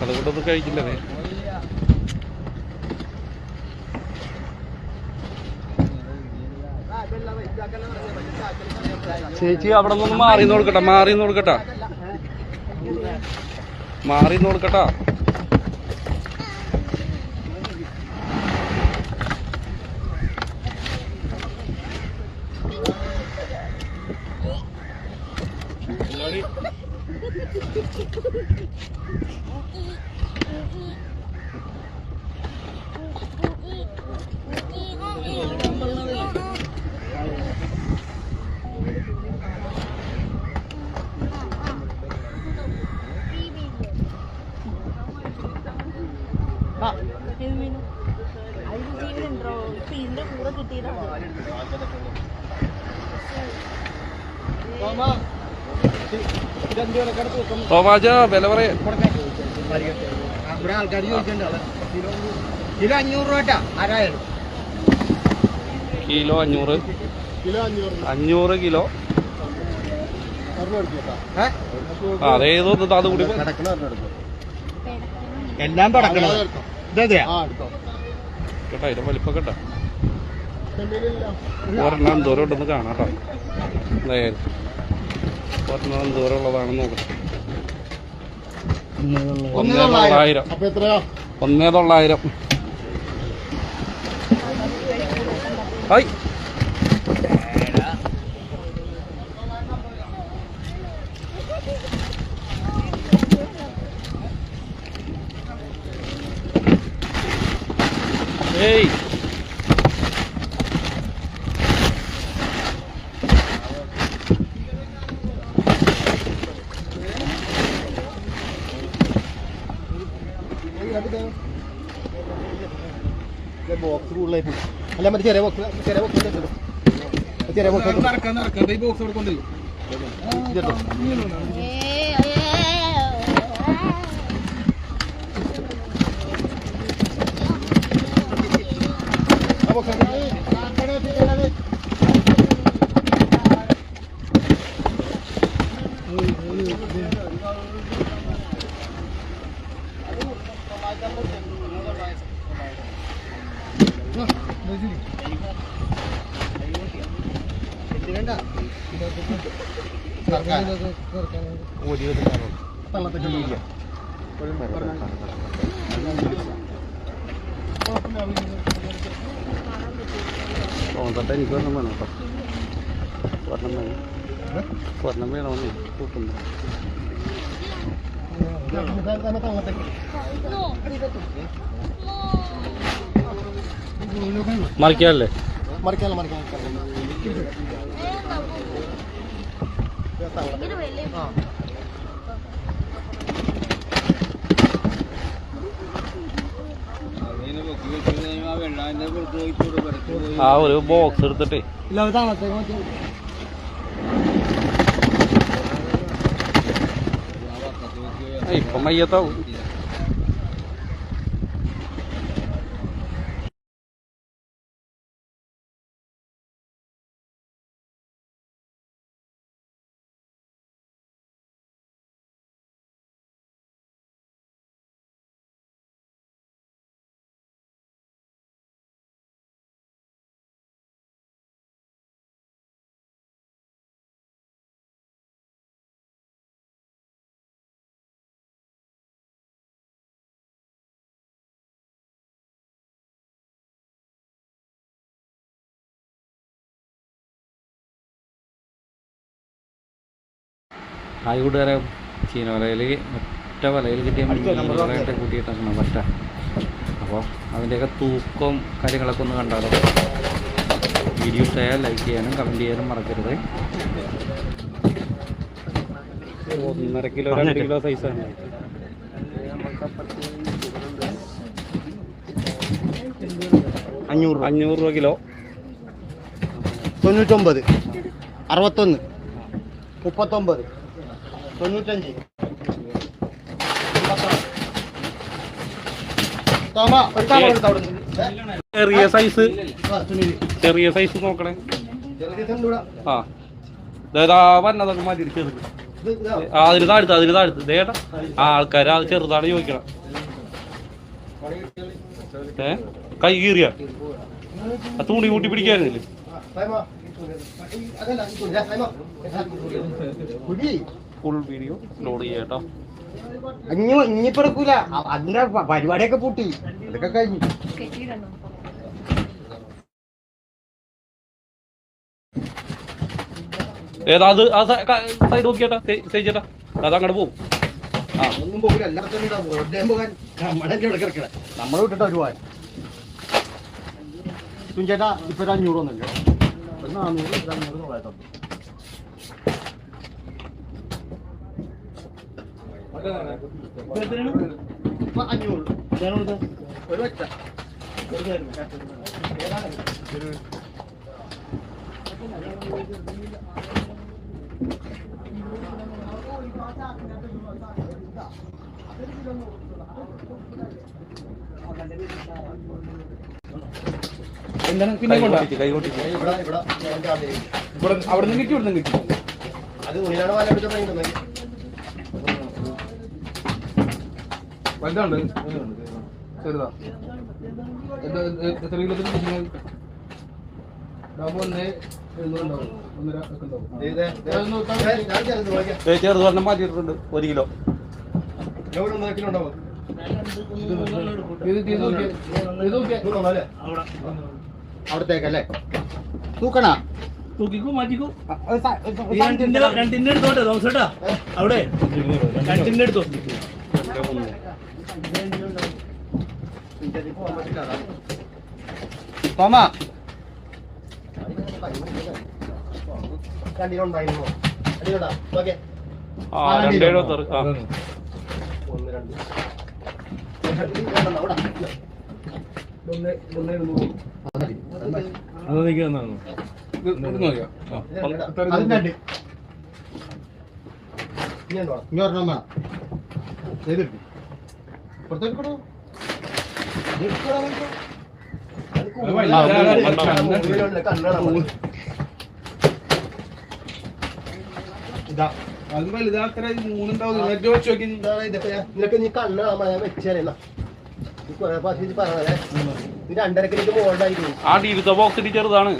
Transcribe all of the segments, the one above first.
അതുകൊണ്ടൊന്നും കഴിക്കില്ല ചേച്ചി അവിടെ നിന്ന് മാറി നോക്കട്ടെ മാറി നോക്കട്ടെ മാറി നോക്കട്ടാ തോമാജ വില പറയാ. ഇവിടെ ആൾക്കാർ ചോദിച്ചിട്ടുണ്ട് കിലോ അഞ്ഞൂറ് രൂപ ആരായാലും. കിലോ അഞ്ഞൂറ്. കിലോ അഞ്ഞൂറ്. കിലോ. ആ അതേതോ ഇത് അത് കൂടി. എല്ലാം പടക്കണം ഇതെ കേട്ടോ അതിന്റെ വലിപ്പം കേട്ടോ. ഒരെണ്ണം ദൂരം ഉണ്ടെന്ന് കാണാം കേട്ടോ. എന്തോരം ഉള്ളതാണെന്ന് നോക്കാം. ഒന്നേ തൊള്ളായിരം. എത്രയാ? ഒന്നേ തൊള്ളായിരം. ഹായ്. ഏയ്. പോയി അല്ല മറ്റേ ചെറിയ ബോക്സ് ചെറിയ ബോക്സ് ചെറിയ ബോക്സ് ഇതെടുത്തോ. ആ box എടുത്തോ. എന്തിനാ? തള്ളത്തൊക്കെ വീഡിയോ. തോന്നട്ടെ എനിക്ക് ഒരെണ്ണം വേണം കേട്ടോ ഒരെണ്ണം വേണം ഒരെണ്ണം വേണമെന്ന് കൂട്ടുന്നു തന്നെ തള്ളത്തൊക്കെ. മറിക്കാല്ലേ മറിക്കാലോ മറിക്കാം മറിക്കാം. ഭയങ്കര വിലയും ആ. ഒരു ബോക്സ് എടുത്തിട്ടേ ഇല്ല അത് താമസത്തേക്ക്. ആ, ഇപ്പം മയ്യത്താവും ഹായ് കൂട്ടുകാരെ ചീന വലയിൽ ഒറ്റ വലയിൽ കിട്ടിയ മീനുകളായിട്ട് കൂട്ടിയിട്ടാണ് പറ്റ അപ്പോൾ അതിന്റെയൊക്കെ തൂക്കവും കാര്യങ്ങളൊക്കെ ഒന്ന് കണ്ടാലോ? വീഡിയോ ഇഷ്ടമായാൽ ലൈക്ക് ചെയ്യാനും കമന്റ് ചെയ്യാനും മറക്കരുത്. ഒന്നര കിലോ രണ്ട് കിലോ സൈസാണ് അഞ്ഞൂറ് രൂപ. അഞ്ഞൂറ് രൂപ കിലോ. തൊണ്ണൂറ്റൊമ്പത്. അറുപത്തൊന്ന്. മുപ്പത്തൊമ്പത്. തൊണ്ണൂറ്റഞ്ച് തോമ, ഒരു കവർ എടുത്തോ അവിടുന്ന്. ചെറിയ സൈസ് ആ, സുനിൽ. ചെറിയ സൈസ് നോക്കണേ ആ ഇതാ വന്നതൊക്കെ മതി ചെറുത് ഇത് ഇതാ. ആ താഴ്ത്ത് അതിന് താഴ്ത്ത് ദേടാ ആ ആൾക്കാർ അത് ചെറുതാണ് ചോദിക്കണം ഏ കൈ കീറിയ ആ തുണി കൂട്ടി പിടിക്കാനില്ലേ ആ, സൈമ. ഈ അതല്ല, ഈ തുണി. ദേ, സൈമ. കുടി. ഫുൾ വീഡിയോ ലോഡ് ചെയ്യാട്ടോ ഇനി ഇനിയിപ്പോ എടുക്കൂല. അതിന്റെ പരിപാടിയൊക്കെ പൂട്ടി. ഇതൊക്കെ കഴിഞ്ഞു. ഏതാ അത്? ആ സൈഡ് നോക്കിയേട്ടാ. സൈഡ് ചേട്ടാ അത് അങ്ങോട്ട് പോകും നമ്മൾ വിട്ടിട്ട് ഒരുപാട് തുഞ്ചേട്ടാ ഇപ്പൊ ഒരു അഞ്ഞൂറ് ഒരു നാനൂറ് ഒരു അഞ്ഞൂറ് തൊള്ളായിരത്തി അമ്പത്. ഇപ്പൊ അഞ്ഞൂറ് ഞാനോട് ഒരു ഒറ്റ ഒരു കാര്യം. എന്താണ് കൈ കൊട്ടിച്ച് കൈ കൊട്ടിച്ച് ഇവിടെ കാണില്ല. ഇവിടെ അവിടെ നിന്ന് കിട്ടി ഇവിടെ നിന്ന് കിട്ടി അത് ഉള്ളിലാണ് വല എടുത്ത് വലുതാണ് ചെറുതാ. എത്ര കിലോ ഒന്നേ ചെറുത് പറഞ്ഞ മാറ്റിയിട്ടുണ്ട് ഒരു കിലോ. ഒന്നര കിലോ ഉണ്ടാവും? അവിടത്തേക്കല്ലേ തൂക്കണ? തൂക്കിക്കോ മാറ്റിക്കോ. രണ്ടിന്റെ രണ്ടിന്റെ എടുത്തോട്ടെ തോമസേട്ടാ അവിടെ. രണ്ടിന്റെ എടുത്തോ? തോമാ. ഉണ്ടായിരുന്നു അടിയോടാ നോക്കിയേ. ആ രണ്ട് ആ ഒന്ന് രണ്ട്. അത് ഇനി ഉണ്ടോ? ഇനി ഒരെണ്ണം വേണം. ചെയ്തിട്ട്. ഇതാ. അത് മൂന്നുണ്ടാവും ഇതൊക്കെ നീ കണ്ണ് ആ ഡീലത്തെ ബോക്സ് ചെറുതാണ്.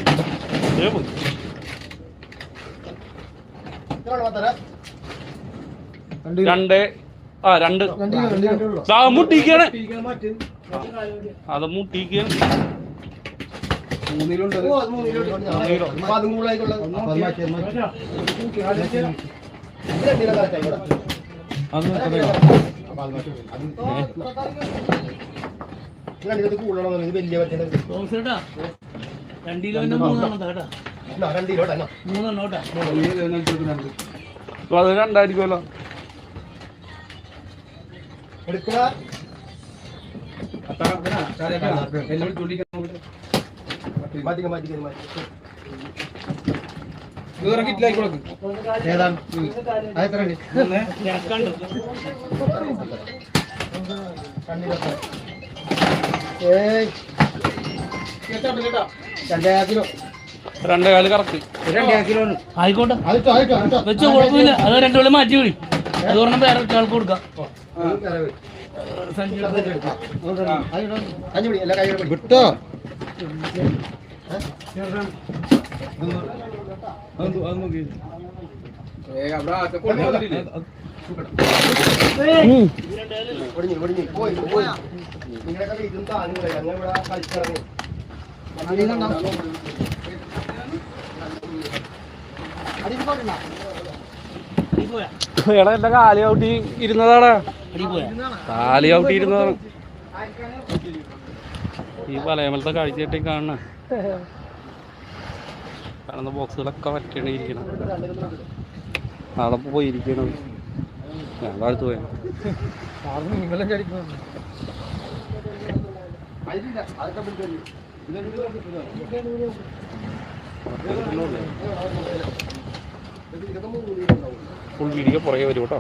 രണ്ട് ആ രണ്ട്. മുട്ടിക്കാണ്. അത് മുട്ടിക്കാണ്. മൂന്നിലുണ്ട് അത് രണ്ട് കിലോ രണ്ട് മൂന്നെണ്ണം കേട്ടാ കിലോ മൂന്നെണ്ണം കേട്ടാ അത് രണ്ടായിരിക്കുമല്ലോ. രണ്ട് കിലോ. രണ്ടേ കറക്റ്റ്. ആയിക്കോട്ടെ. വെച്ചോ കുഴപ്പമില്ല. അത് രണ്ടു വെള്ളം മാറ്റി വിളി. അത് പറഞ്ഞ വേറെ ആൾക്ക് കൊടുക്കാം. വിട്ടോ ഒടിഞ്ഞ്, ഒടിഞ്ഞ്. പോയി, പോയി. നിങ്ങളൊക്കെ ഇതും താങ്ങൂല. ഞങ്ങൾ ഇവിടെ കളിച്ചിറങ്ങി. എടാ എന്റെ കാലി ഔട്ടി ഇരുന്നതാടാ അടി പോയാ കാലി ഔട്ടി ഇരുന്നതാണ് ഈ പലയമലത്തെ കാഴ്ചയായിട്ട് കാണണ. കാണുന്ന ബോക്സുകളൊക്കെ പറ്റണിരിക്കണം നാളെ പോയിരിക്കണം. ഞങ്ങൾ അടുത്ത് പോയ. ഫുൾ വീഡിയോ പുറകെ വരും കേട്ടോ.